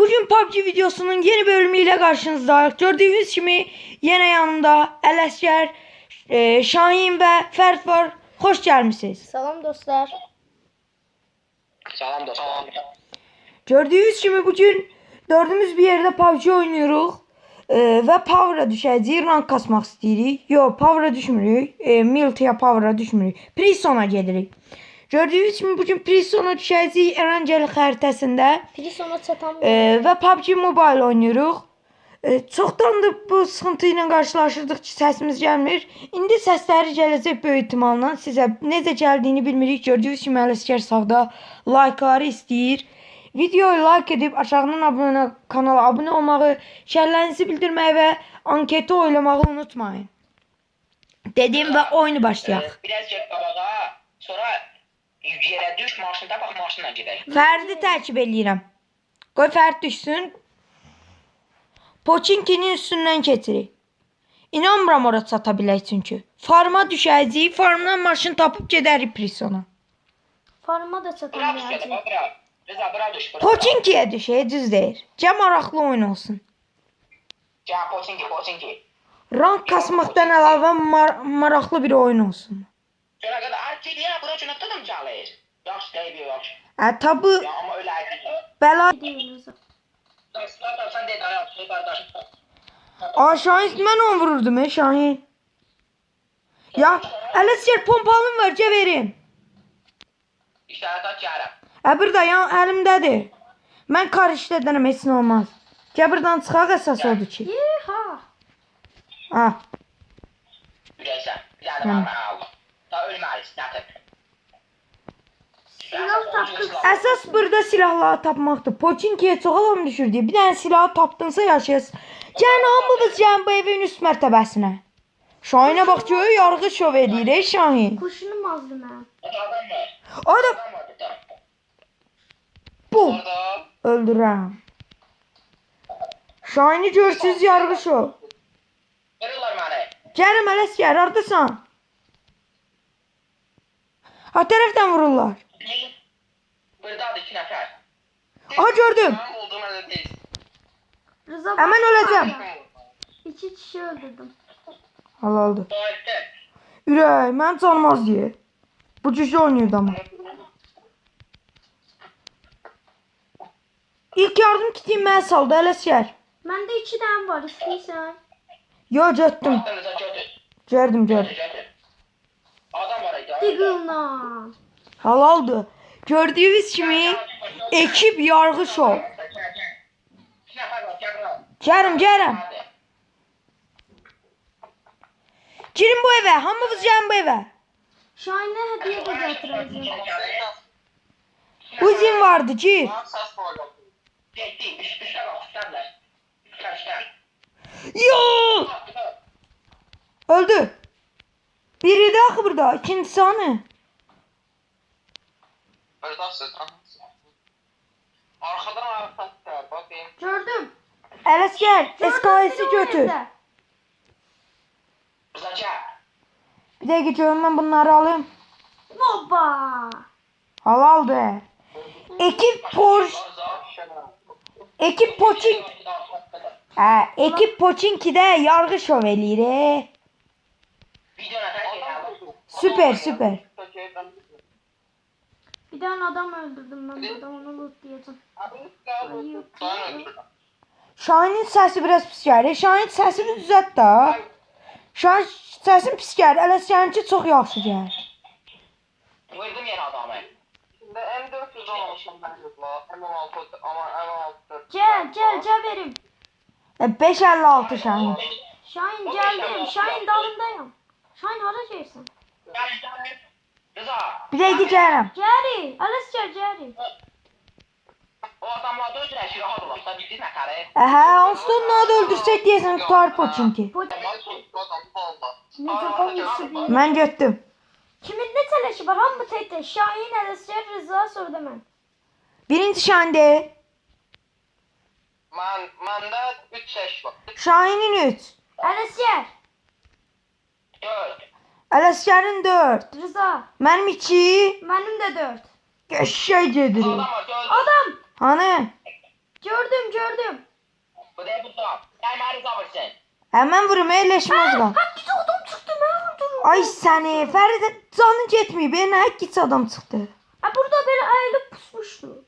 Bugün PUBG videosunun yeni bölümüyle karşınızdayız. Gördüğünüz gibi yine yanımda Ələsgər, e, Şahin ve Fərid var. Hoş gelmişsiniz. Salam dostlar. Salam dostlar. Gördüğünüz gibi bugün dördümüz bir yerde PUBG oynuyoruz. E, ve Power'a düşəcəyik. Rank kasmaq istəyirik. Yo, Power'a düşmürük. E, Miltiya Power'a düşmürük. Prison'a gedirik. Gördüğünüz gibi bugün Prison'a düşəcəyik Erangel xəritəsində. Prison'a çatan Ee, ve PUBG Mobile oynuyoruz. Ee, çoxdandır bu sıxıntı ilə qarşılaşırdıq ki, səsimiz gəlmir. İndi səsləri gələcək böyük ehtimalla. Sizə necə gəldiyini bilmirik. Gördüyünüz kimi Ələsgər sağda like'ları istəyir. Videoyu like edib aşağıdan abunə kanala abunə olmağı, şərlərinizi bildirməyi və anketi oylamağı unutmayın. Dedim və oyunu başlayaq. Biraz qabağa, sonra yerə düş, maşında bax, maşınla gedək. Fərdi takip eləyirəm. Qoy Fərid düşsün. Poçinkinin üstündən keçirik. İnanmıram ora çata bilək çünki. Farma düşəcəyik, farmdan maşın tapıb gedərik Prisona. Farma da düş bax, bura. Rıza, bura düş. Poçinkiyə düşək, düz deyir. Cəm maraqlı oyun olsun. Gəl, Poçinki, Poçinki. Rank kasmaqdan əlavə mar maraqlı bir oyun olsun. Şuna qədər, artıq ya, bura cünəqdə də gəlir. Yaxşı, deyib, yaxşı. Ə, tabı Ya, amma öyle ayıb. bəla. Dostlar, sən ayaq, şey qardaş. Aa Şahin mən onu vururdum e Şahin. Ya Ələsgər pompalım var, gəl verim. İşarət at, gələm. Ə burada yan əlimdədir. Mən kar işlədərəm, heç nə olmaz. Gəl buradan çıxaq əsas odur ki. Yeha. Ah. Ürəksən, gələm, nədir? Silah tapdık. Əsas burada silahları tapmaqdır. Poçinkiyə çox adam düşürdü. Bir dənə silahı tapdınsa yaşayasın. Gəlin hamımız gəlin bu evin üst mərtəbəsinə. Şahinə bax görür yarğı şov edir ey Şahin. Kurşunum azdı mən. Adam bu. Öldürəm. Şahini görsüz yarğı şov. Gəlin Ələsgər, hardasan? Ha tərəfdən vururlar. Buradadır iki nəfər. Aha gördüm. Mənim olduğum yerdə deyil. Rıza Hemen öleceğim. İki kişi öldürdüm. Halaldır. Tualetdə. Ürək, mən canmaz deyə. Bu cücə oynayırdı amma. İlk yardım kitini mənə saldı Ələsgər. Məndə iki tane var götdüm. Vaxtınıza götür. Gördüm, Götür, gördüm. Adam var idi. Diggle'la. Halaldır. Gördüyünüz kimi ekip yargı şov. İki nəfər var, gəl bura. Gərim, gərim. Hadi. Girin bu evə, hamımız gəlin bu evə. Şahin'e hediye de getireceğim. Uzun vardı, gir. Yo! Öldü. Biri de axı burada, ikincisi hani? Buradasınız. Arxadan arxadan bakayım. Gördüm. Ələsgər, Gördüm SKS biri o götür. Bir dəqiqə görüm mən bunları alayım. Baba. Halaldır. Ekip Porsche, ekip Poçin, hə, ekip Poçinkidə yarğı şov eləyir. e. Süper, süper. Bir tane adam öldürdüm ben burada onu lootlayacağım. Ayıp. Şahin'in səsi biraz pis gəlir. Şahin səsini düzəlt da. Şahin səsin pis gəlir. Ələsgərinki çox yaxşı gəlir. Vurdum yenə adamı. M400 almışım ben yıllar. M16 ama M16 Gel gel gel verim. E, 556 Şahin. Şahin geldim. Şahin dalındayım. Şahin hara gelsin? Bir şey Bize gidelim. Jerry, Alistair Jerry. Aha, Onstun ne oldu öldürsek diye sen tarpa çünkü. Ben göttüm. Kimin ne telaşı var? Hamı tete. Şahin, Alistair, Rıza sordu ben. Birinci şende. Man, manda 3 yaş var. Şahin'in 3. Alistair. 4. Alaskar'ın 4. Rıza. Benim 2. Benim de 4. Geçşey gedir. Adam var gördüm. Adam. Hani? Gördüm gördüm. Bu da tutam. Gel bari savaşın. Hemen vurum eyleşmez bak. Hangi adam çıktı ben vurdum. Ay seni Feride canın yetmiyor. Benim hangi adam çıktı. Ha burada beni ayılıp pusmuştu.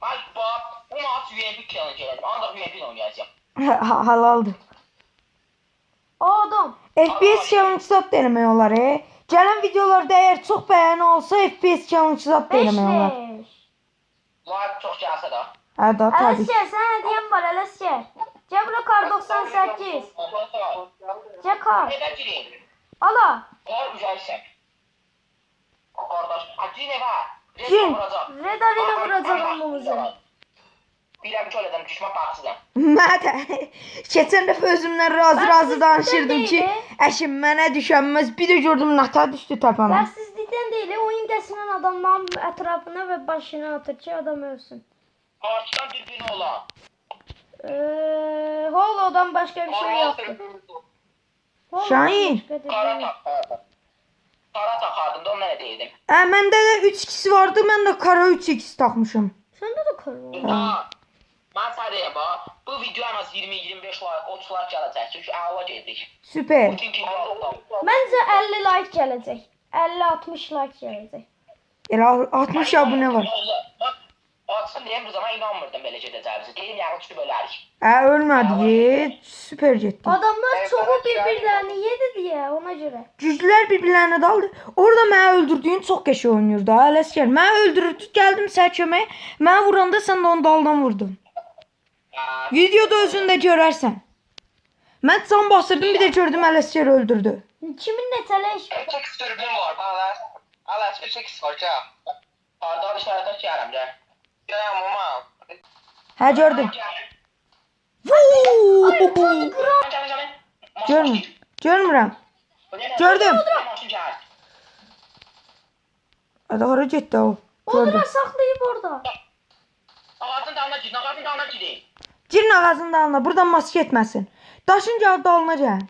Bak bak bu maç VIP challenge edelim. Ancak VIP oynayacağım. Halaldır. Adam. FPS challenge olar. E. Gələn videolarda əgər çox bəyəni olsa FPS challenge zat 5 denemək olar. leş. Like çox gəlsə də. Hə da tabii. Alesya sana hediyem var Alesya. Cebro kar 98. Ondan sonra Cekar. Nədə girin? Ala. Var üzərsən. Qardaş, acı nə var? Kim? Red Arena almamızı. Biləm ki, elədim, düşmə baxsızam. Mən də keçən dəfə özümdən razı-razı danışırdım ki, əşim mənə düşənməz. Bir də gördüm nata düşdü təpəmə. Dersizlikten değil. Oyun desinden adamların etrafına ve başına atır ki adam ölsün. Artıdan dürbünü olan. Ee, Holo'dan başka bir şey. Holo'dan Şahin. bir Qara şey taxardım. Qara taxardım da ondan nə deyildim. Hə, məndə də 3 2 vardı. Mən də kara 3 2 taxmışam. Sende de kar var. Ha. Mən deyim, bax, bu video ən az 20-25 like, 30 like gələcək. Çünki əla gedik. Süper. Aldım. Bence 50 like gelecek. 50-60 like gelecek. Elə 60 abunə var. Bax, Açsın deyim, bu zaman inanmırdım belə gedəcəyimizi. Deyim, yəni düşüb ölərik. Hə, ölmədi. Süper getdi. Adamlar evet, birbirlerini yedi diye ona göre. Güclülər bir-birlərinə daldı. Orada məni öldürdüyün çox qəşəng oynayırdı. Ha, Ələsgər. Məni öldürürdü, gəldim sənə köməyə. Məni vuranda sən də onu daldan vurdun. Videoda özün də görərsən. Mən can basırdım, bir də gördüm Ələsgər öldürdü. Kimin neteleş? 3x dürbün var bana. Al 3x var ya. Harda işarətə gələm də. Gələm mama. Hə, gördüm. Ay, Vuu! Tony Grant. Gəlin, gəlin. Görmür. Görmürəm. Gördüm. Hadi hara getdi o? Gördüm. saklayıp orada. Ağacın dalına gidin, ağacın dalına gidin. Girin ağzının dalına. Buradan maske etməsin. Daşın gəlib dalına gəl.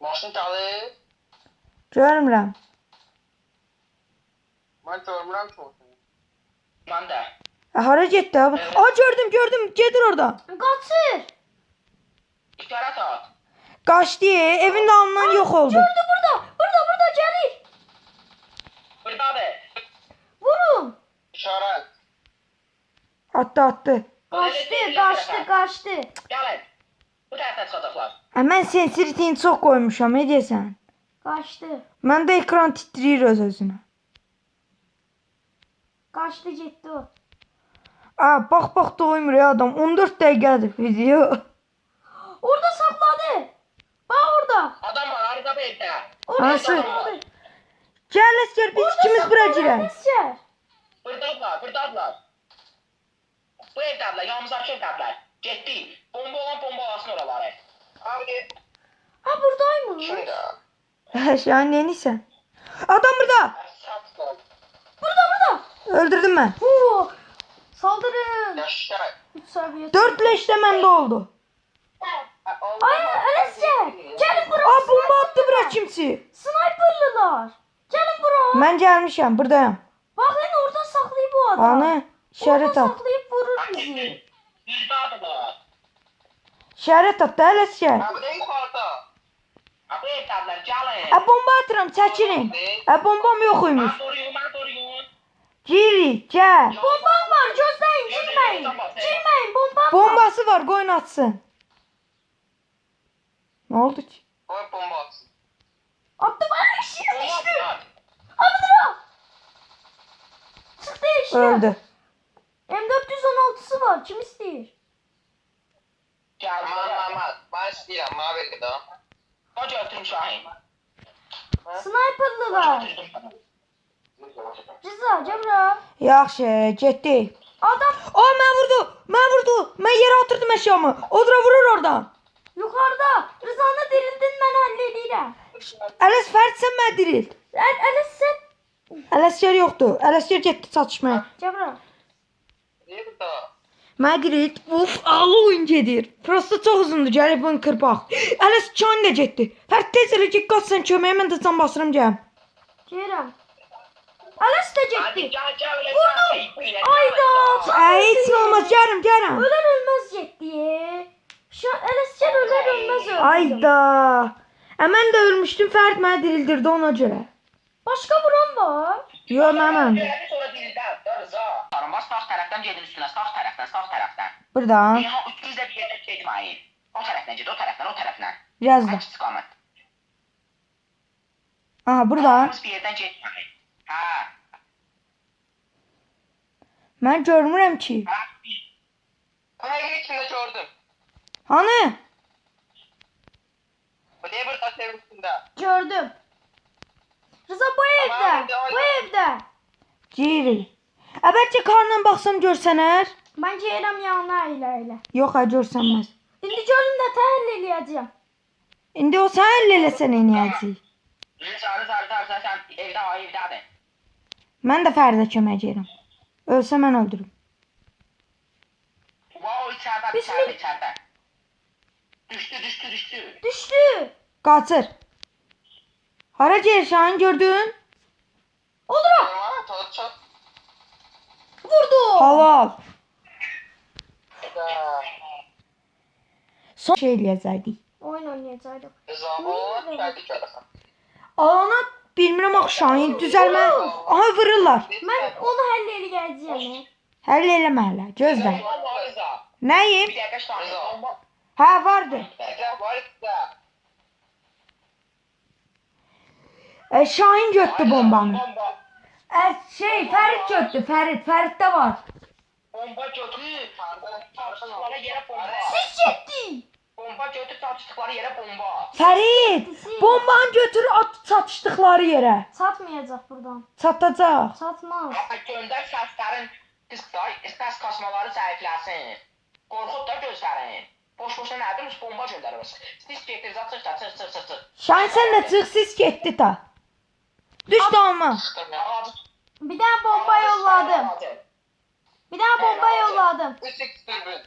Maşın çalır. Görmürəm. Mən görmürəm ki. Mən də. Hara getdi abi? Aa gördüm, gördüm. Gedir orada. Kaçır. İşarət at. Qaçdı. Evin dalından yox oldu. Gördü burada. Burada burada gelir. Buradadır. Vurun. İşarət. Attı, attı. Kaçtı kaçtı kaçtı. Gəlin. Bu tərəfdən çıxacaqlar. Hə, mən sensitivitini çox qoymuşam, nə deyəsən? Kaçtı. Məndə ekran titrəyir öz-özünə. Kaçtı gitti o. Aa, bax bax doymur ya adam. 14 dəqiqədir video. Orada sakladı. Bak orada. Adam var, harada bu evdə. Orada Nasıl? sakladı. Gəl əskər biz ikimiz bura girək. Esker. Buradadılar. Bu evdədirlər, yanımızdakı evdədirlər. Getdi. Bomba olan bombalasın oraları. Abi Ha buradaymış. şimdi. Hə, Şahin neynisən? Adam burada. Burada burada. Öldürdüm mən. Huu. Saldırın. 4 leş məndə oldu. Ay Esker. Gelin buraya. Aa, bomba attı bura kimsi. Sniperlılar. Gelin buraya. Mən gəlmişəm, buradayam. Bakın orada saklıyor bu adam. Anı, Orada at. saklayıp vurur bizi. Birdadırlar. İşarət at da ne gəlin. Ə bomba atıram, çəkilin. Ə bombam yox imiş. Girik, gəl. Bombam var. Gözleyin. Girmeyin. Girmeyin. Bombam var. Bombası var, qoyun atsın. Nə oldu ki? Koy bomba atsın. Attı bana işi Bomba düştü. dur. Çıktı işte. Öldü. M416'sı var. Kim istiyor? Aman aman. Ben istəyirəm, mənə ver qıda. Bax götürüm Şahin. Sniperlılar. Rıza, Cemre. Yaxşı, getdi. Adam O mən vurdu. Mən vurdu. Mən yerə oturdum əşyamı. Odra vurur oradan. yukarıda. Rıza'nı dirildin ben hallediyorum. Ələs fərd sən mən diril. El, el sen. Ələsgər yoxdur. Ələsgər getdi çatışmaya. Cemre. Diril. Uf, ağlı oyun gedir. Prosta çox uzundur. Gəlib bunu qırpaq. Ələs çan da getdi. Fərd tez elə ki, qaç sən köməyə mən də can basıram gələm. Cemre. Alas da Hadi gitti. gəl, gəl. elə Vurdum. gəl. Ey, bu ilə Ay Gəlirəm, gəlirəm. Öler ölmez getdi. Şu Enescan öler ölmez öldü. Ayda. Ə mən də ölmüşdüm. Fərid məni dirildirdi ona görə. Başka vuran var. Yo, mənəm. Sonra. Ya Rıza. Sağ taraftan gedin üstüne. Sağ taraftan, sağ taraftan. Buradan. Niha üçünüz de bir yerde çekmeyin. O taraftan git, o taraftan, o taraftan. Biraz da. İstikamet? Aha, buradan. Hamımız bir yerden çekmeyin. Ha. Mən görmürəm ki. Ha. Hayır içinde gördüm. Hani? Bu taş evin üstünde. Gördüm. Rıza bu evde. Bu evde. Giri. Ə bəlkə karnına baxsam görsənər? Ben gelirəm yanına elə elə. Yox, ha görsənməz. İndi gördüm də təhlil eləyəcəm. İndi o sən əllə eləsən eləyəcək. Rıza, Rıza, Rıza, Rıza, sen evde o evdedir. Mən də Fəridə kömək edirəm. Ölsə mən öldürüm. Wow, içeride, mi- içeride. Düştü, düştü, düştü. Düşdü. Qaçır. Hara gedir Şahin gördün? Olur o. Tadı çok Vurdu. Halal. Son şey eləyəcəkdik. Oyun körəsən. Alana bilmirəm axı Şahin düzəlmə. Aha vururlar. Mən onu həll eləyəcəyəm. Həll eləmə hələ. Gözlə. Bomba. Hə, vardı. E, Şahin götdü bombanı. Bomba. E, şey Fərid götdü. Fərid. Fəriddə var. Bomba götür. Tartıştıkları yere bomba. Siz getdi. Bomba götür tartıştıkları yere bomba. Fərid, bombanı götür at çatışdıqları yerə. Satmayacaq buradan. Çatacaq. Satmaz. Səslərin qısqa, səs kasmaları zəifləsin. Qorxud da gözlərin. Boş-boşuna nədir? Bomba göndərirsiniz. Siz getirdiniz, çıx da, çıx, çıx, çıx, çıx. Şahin sən də çıx, siz getdi ta. Düş dalma. Ağacı Bir daha bomba yolladım. Bir daha bomba yolladım. 3x birbirine.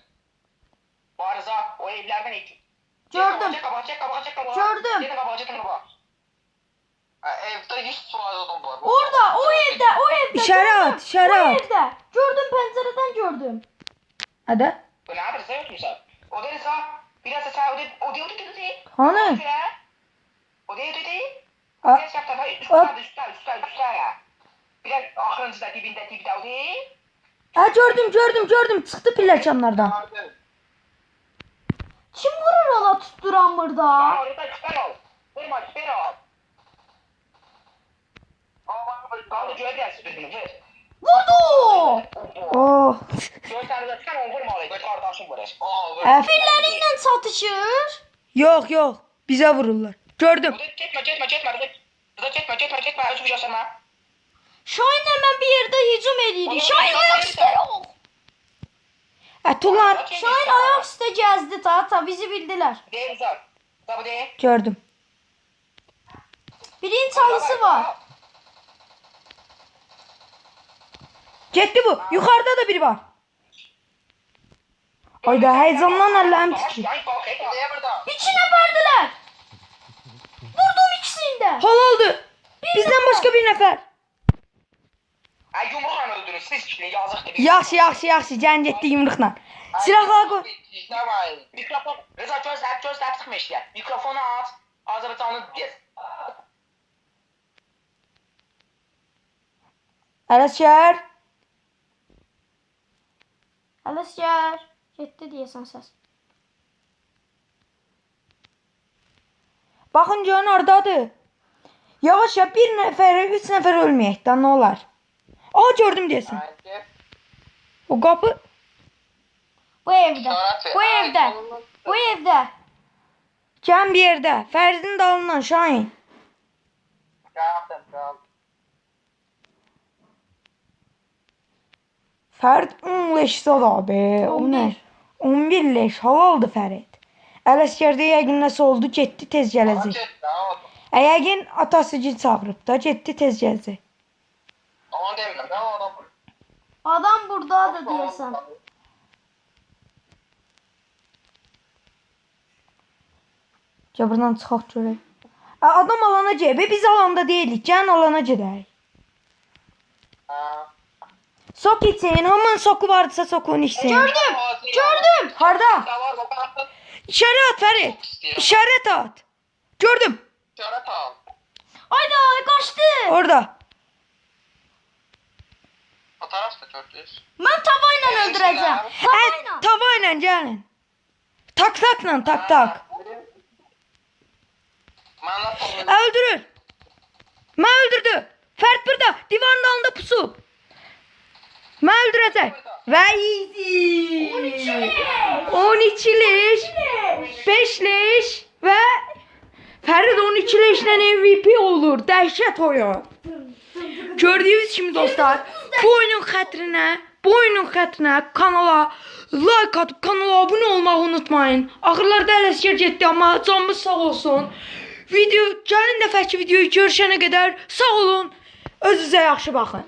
Varıza o evlerden ek. Gördüm. Gördüm. Evde 100 sual adam var. Orada, o evde, o evde. İşaret gördüm. at, işaret O evde. Gördüm pencereden gördüm. Hadi. Bu ne yapıyorsun? Sen. O da Rıza. Biraz da sen o da o da o o da Hani? O da o yaptın. Hayır, üstte, üstte, üstte, üstte ya. Biraz ahırıncıda, dibinde, dibinde o da. Ha gördüm, gördüm, gördüm. Çıxdı pilləkənlərdən. Kim vurur ona tutturan burada? Orada çıkar ol. Vurma, çıkar ol. Kaldı. Vur. Vurdu. Oh. Vurma. Kardeşim vurur. Birileriyle satışır. Yox, yox. Bizə vururlar. Gördüm. Gitme, gitme, gitme. Gitme, gitme, gitme. Bir gösterme. Şahin hemen bir yerde hücum edildi. Şahin ayak üstü yok. Ətular. Şahin ayak üstü gezdi ta ta bizi bildiler. Değil. Gördüm. Birinin çalısı var. Getdi bu. Yuxarıda da biri var. Ayda heyecandan əllərim titrəyir. Ay, bak, hey, bak. Niye burada? İçine verdiler. Vurdum ikisini de. Halaldı. Bizdən başqa bir nəfər. Ay, yumruqla öldürün. Siz ikili yazıqdır. Yaxşı, yaxşı, yaxşı. Cəng getdi yumruqla. Silahları qoy. Var? Mikrofon. Rıza gözler, gözler sıkma işte. Mikrofonu aç. Azerbaycan'ı gez. Ələşər. Alışır. Gitti diyesen ses. Baxın görün oradadır. Yavaş ya bir nəfərə, üç nəfər ölməyək də nə olar? Aha gördüm. Bence. O qapı Bu evde. Bu evde. Bu evde. cəm bir yerdə. Fərzin dalından Şahin. Geldim geldim. Fərd 10 leş da be. O nə? 11 leş. Halaldı Fərid. Ələskərdə yəqin nəsə oldu, getdi tez gələcək. Yəqin atası gil çağırıb da, getdi tez gələcək. Aman demin ne oldu? Adam buradadır diyesen. Gəl buradan çıxaq görək. Adam alana gəl. Be, Biz alanda deyilik. Gəlin alana gedək. Sok için. Hamın soku varsa sokun içsin. Gördüm. Gördüm. Harda? İşaret at Ferit. İşaret at. Gördüm. İşarət al. Hayda kaçtı. Orada. O tarafta gördünüz. Ben tavayla öldüreceğim. selam. Evet, Tavayla. tavayla gelin. Tak takla tak tak. Mənə tapılır. Öldürün. Ben öldürdü. Fert burada. Divarın dalında pusu. Ben öldürecek. Ve easy. 12 leş. 5 leş. Ve Ferit 12 leşle MVP olur. Dəhşət oyun. Gördüyünüz kimi dostlar, bu oyunun xətrinə, bu oyunun xətrinə kanala like atıb kanala abunə olmağı unutmayın. Axırlarda ələsgər getdi amma canımız sağ olsun. Video gəlin dəfəki videoyu görüşənə qədər sağ olun. Özünüzə yaxşı baxın.